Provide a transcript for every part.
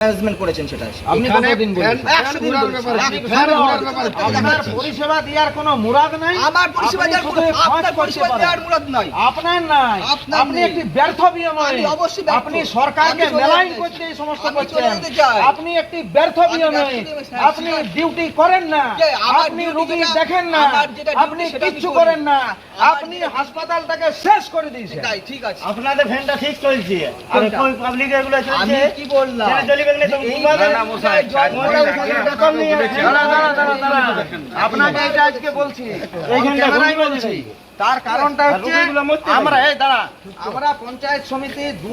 Management করেছেন সেটা। আপনি কতদিন? আপনার পরিষেবা দেওয়ার কোনো মুরাদ নাই? আমার পরিষেবা দেওয়ার কোনো- আপনার পরিষেবা দেওয়ার মুরাদ নাই। আপনার নাই। আপনি একটি ব্যর্থ অবশ্যই আপনি সরকারকে মেলাইন করতে এই সমস্ত করছেন। আপনি একটি ব্যর্থ আপনি ডিউটি করেন না। আপনি রুগী দেখেন না। আপনি কিচ্ছু করেন না। আপনি হাসপাতালটাকে শেষ করে দিয়েছেন। ঠিক আছে। আপনাদের ফ্যানটা ঠিক চলছে আর কোন পাবলিক এগুলো আমি চলছে কি বললাম? আপনাকে এটা আজকে বলছি বলছি। তার কারণটা হচ্ছে আমরা এই দাঁড়া আমরা পঞ্চায়েত সমিতি দু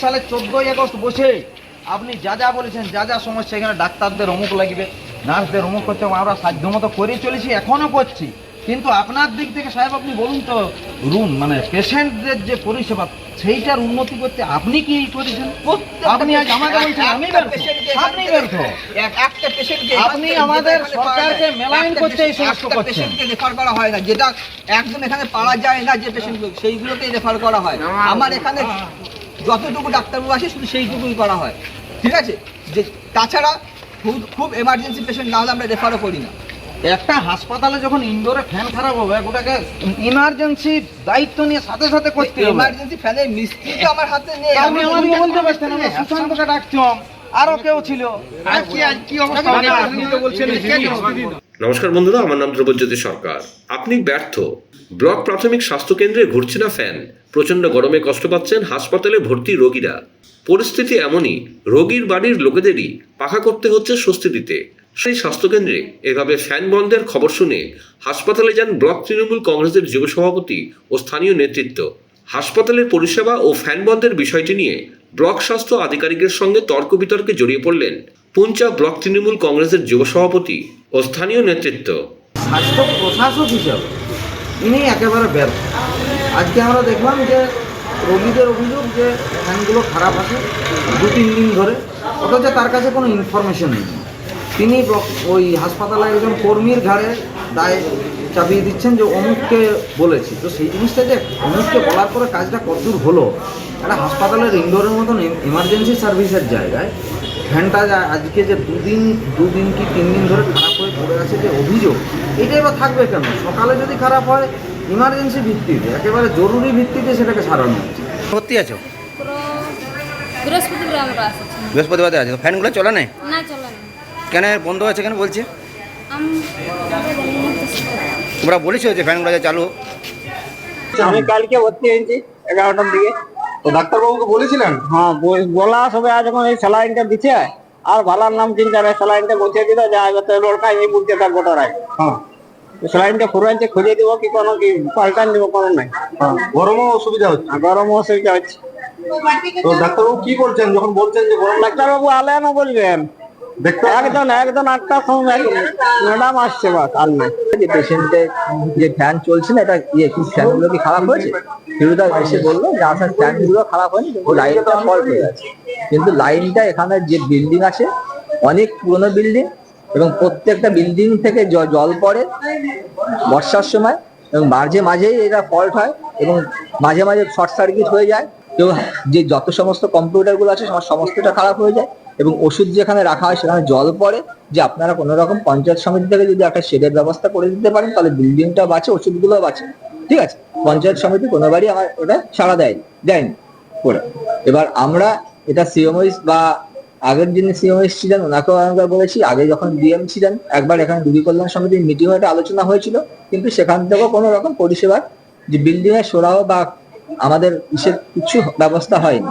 সালের চোদ্দই আগস্ট বসে আপনি যা যা বলেছেন যা যা সমস্যা এখানে ডাক্তারদের অমুক লাগবে নার্সদের অমুক করতে আমরা সাধ্যমতো করে চলেছি এখনও করছি। কিন্তু আপনার দিক থেকে সাহেব আপনি বলুন তো রুম মানে পেশেন্টদের যে পরিষেবা সেইটার উন্নতি করতে আপনি কি করেছেন আপনি আজ আমাকে বলছেন আমি ব্যর্থ। আপনি ব্যর্থ। একটা পেশেন্টকে আপনি আমাদের সরকারকে মেলাইন করতে এই সমস্ত করছেন। পেশেন্টকে রেফার করা হয় না যেটা একদম এখানে পাওয়া যায় না যে পেশেন্টগুলো সেইগুলোকে রেফার করা হয়। আমার এখানে যতটুকু ডাক্তারবাবু আসে শুধু সেইটুকুই করা হয়। ঠিক আছে? যে তাছাড়া খুব খুব এমার্জেন্সি পেশেন্ট না হলে আমরা রেফারও করি না। একটা হাসপাতালে যখন ইনডোরে ফ্যান খারাপ হবে ওটাকে ইমার্জেন্সি দায়িত্ব নিয়ে সাথে সাথে করতে হবে। এমার্জেন্সি ফ্যানের মিস্ত্রি তো আমার হাতে নেই আমি বলতে পারতেন আমরা সুশান্তকে ডাকতাম আরও কেউ ছিল। আজ কি আজ কি অবস্থা? মানে না? নমস্কার বন্ধুরা আমার নাম ধ্রুবজ্যোতি সরকার। আপনি ব্যর্থ। ব্লক প্রাথমিক স্বাস্থ্য কেন্দ্রে ঘুরছে না ফ্যান প্রচণ্ড গরমে কষ্ট পাচ্ছেন হাসপাতালে ভর্তি রোগীরা। পরিস্থিতি এমনই রোগীর বাড়ির লোকেদেরই পাখা করতে হচ্ছে স্বস্তি দিতে। সেই স্বাস্থ্যকেন্দ্রে এভাবে ফ্যান বন্ধের খবর শুনে হাসপাতালে যান ব্লক তৃণমূল কংগ্রেসের যুব সভাপতি ও স্থানীয় নেতৃত্ব। হাসপাতালের পরিষেবা ও ফ্যান বন্ধের বিষয়টি নিয়ে ব্লক স্বাস্থ্য আধিকারিকের সঙ্গে তর্ক বিতর্কে জড়িয়ে পড়লেন পুঞ্চা ব্লক তৃণমূল কংগ্রেসের যুব সভাপতি ও স্থানীয় নেতৃত্ব। স্বাস্থ্য প্রশাসক হিসাবে ইনি একেবারে ব্যর্থ। আজকে আমরা দেখলাম যে রোগীদের অভিযোগ যে ফ্যানগুলো খারাপ আছে দু তিন দিন ধরে, অথচ তার কাছে কোনো ইনফরমেশন নেই। তিনি ওই হাসপাতালে একজন কর্মীর ঘাড়ে দায় চাপিয়ে দিচ্ছেন যে অমুককে বলেছি। তো সেই জিনিসটা যে অমুককে বলার পরে কাজটা কতদূর হলো? একটা হাসপাতালের ইনডোরের মতন এমার্জেন্সি সার্ভিসের জায়গায় ফ্যানটা যা- আজকে যে দুদিন দুদিন কি তিন দিন ধরে খারাপ হয়ে পড়ে আছে যে অভিযোগ এটাই বা থাকবে কেন? সকালে যদি খারাপ হয় ইমার্জেন্সি ভিত্তিতে একেবারে জরুরি ভিত্তিতে সেটাকে সারানো হচ্ছে। ভর্তি আছো? বৃহস্পতিবার আমরা বৃহস্পতিবার আছে? ফ্যানগুলো চলে না না চলে কেন বন্ধ আছে কেন বলছে? তোমরা বলেছ যে ফ্যানগুলো যে চালু। আমি কালকে ভর্তি হয়েছি এগারোটার দিকে। তো ডাক্তারবাবুকে বলেছিলেন? হ্যাঁ বলা সবে আজ যখন এই স্যালাইনটা দিচ্ছে আর ভালার নাম চিন্তা রে স্যালাইনটা বসিয়ে দিল যে আজ তো লড়কা এই বুঝতে থাকব তারাই হ্যাঁ। স্যালাইনটা ফুরাইছে খুঁজে দিব কি কোনো কি পাল্টান দিব কোনো নাই। হ্যাঁ গরমও অসুবিধা হচ্ছে। আর গরম অসুবিধা হচ্ছে। তো ডাক্তারবাবু কি বলছেন? যখন বলছেন যে গরম ডাক্তারবাবু আলে না বলবেন একজন একজন আটটার সময় ম্যাডাম আসছে বাস আর নাই যে পেশেন্টের যে ফ্যান চলছে না এটা ইয়ে কি ফ্যানগুলো কি খারাপ হয়েছে? ফিরোদা এসে বলল যে ফ্যানগুলো খারাপ হয়নি ও লাইনটা ফল্ট হয়ে আছে কিন্তু লাইনটা এখানে যে বিল্ডিং আছে অনেক পুরনো বিল্ডিং এবং প্রত্যেকটা বিল্ডিং থেকে জল পড়ে বর্ষার সময় এবং মাঝে মাঝেই এটা ফল্ট হয় এবং মাঝে মাঝে শর্ট সার্কিট হয়ে যায়। যে যত সমস্ত কম্পিউটারগুলো আছে সব- সমস্তটা খারাপ হয়ে যায়। এবং ওষুধ যেখানে রাখা হয় সেখানে জল পড়ে, যে আপনারা কোনো রকম পঞ্চায়েত সমিতি থেকে যদি একটা শেডের ব্যবস্থা করে দিতে পারেন, তাহলে বিল্ডিংটা বাঁচে ওষুধগুলো বাঁচে। ঠিক আছে? পঞ্চায়েত সমিতি কোনোবারই আমার ওটা সাড়া দেয়নি দেয়নি করে এবার আমরা এটা সিএমওইস বা আগের যিনি সিএমওইস ছিলেন ওনাকেও আমরা বলেছি, আগে যখন ডিএম ছিলেন, একবার এখানে দুবি কল্যাণ সমিতির মিটিং একটা আলোচনা হয়েছিল, কিন্তু সেখান থেকেও কোনো রকম পরিষেবার যে বিল্ডিং এর সোরাও বা আমাদের ইসের কিছু ব্যবস্থা হয়নি।